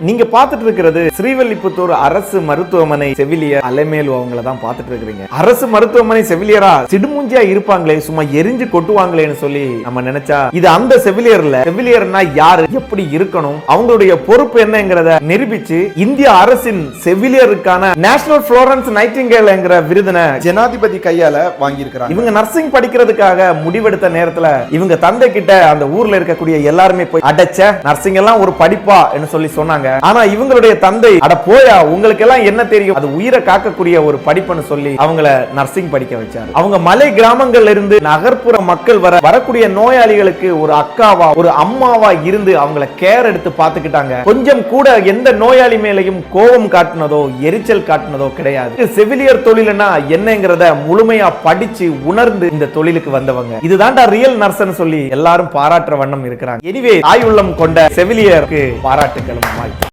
நீங்க பாத்துட்டு இருக்கிறது ஸ்ரீவல்லிபுத்தூர் அரசு மருத்துவமனை செவிலியர் அலைமேலு அவங்கள தான் பாத்துட்டு இருக்கிறீங்க. அரசு மருத்துவமனை செவிலியரா சிடுமூஞ்சியா இருப்பாங்களே சும்மா எரிஞ்சு கொட்டுவாங்களேன்னு சொல்லி நம்ம நினைச்சா இது அந்த செவிலியர்ல செவிலியர்னா யாரு எப்படி இருக்கணும் அவங்களுடைய பொறுப்பு என்னங்கிறத நிரூபிச்சு இந்திய அரசின் செவிலியருக்கான நேஷனல் புளோரன்ஸ் நைட்டிங்கேல்ங்கிற விருதினை ஜனாதிபதி கையால வாங்கியிருக்கிறாங்க. இவங்க நர்சிங் படிக்கிறதுக்காக முடிவெடுத்த நேரத்துல இவங்க தந்தை கிட்ட அந்த ஊர்ல இருக்கக்கூடிய எல்லாருமே போய் அடைச்ச நர்சிங் எல்லாம் ஒரு படிப்பா என்று சொல்லி சொன்னாங்க. ஆனா இவங்களுடைய தந்தை அட போயா உங்களுக்கு எல்லாம் என்ன தெரியும்? அது உயிரை காக்கக்கூடிய ஒரு படிப்புன்னு சொல்லி அவங்கள நர்சிங் படிக்க வச்சாரு. அவங்க மலை கிராமங்கள்ல இருந்து நகர்ப்புற மக்கள் வர வரக்கூடிய நோயாளிகளுக்கு ஒரு அக்காவா ஒரு அம்மாவா இருந்து அவங்கள கேர் எடுத்து பாத்துக்கிட்டாங்க கொஞ்சம் கூட எந்த நோயாளி மேலையும் கோபம் காட்டினதோ எரிச்சல் காட்டினதோ கிடையாது. செவிலியர் தொழில்னா என்னங்கிறத முழுமையா படிச்சு உணர்ந்து இந்த தொழிலுக்கு வந்தவங்க. இதுதான்டா ரியல் நர்ஸ்ன்னு சொல்லி எல்லாரும் பாராட்டுற வண்ணம் இருக்கிறாங்க. எனிவே ஆயுள்ளம் கொண்ட செவிலியருக்கு பாராட்டுகளும் வாழ்த்து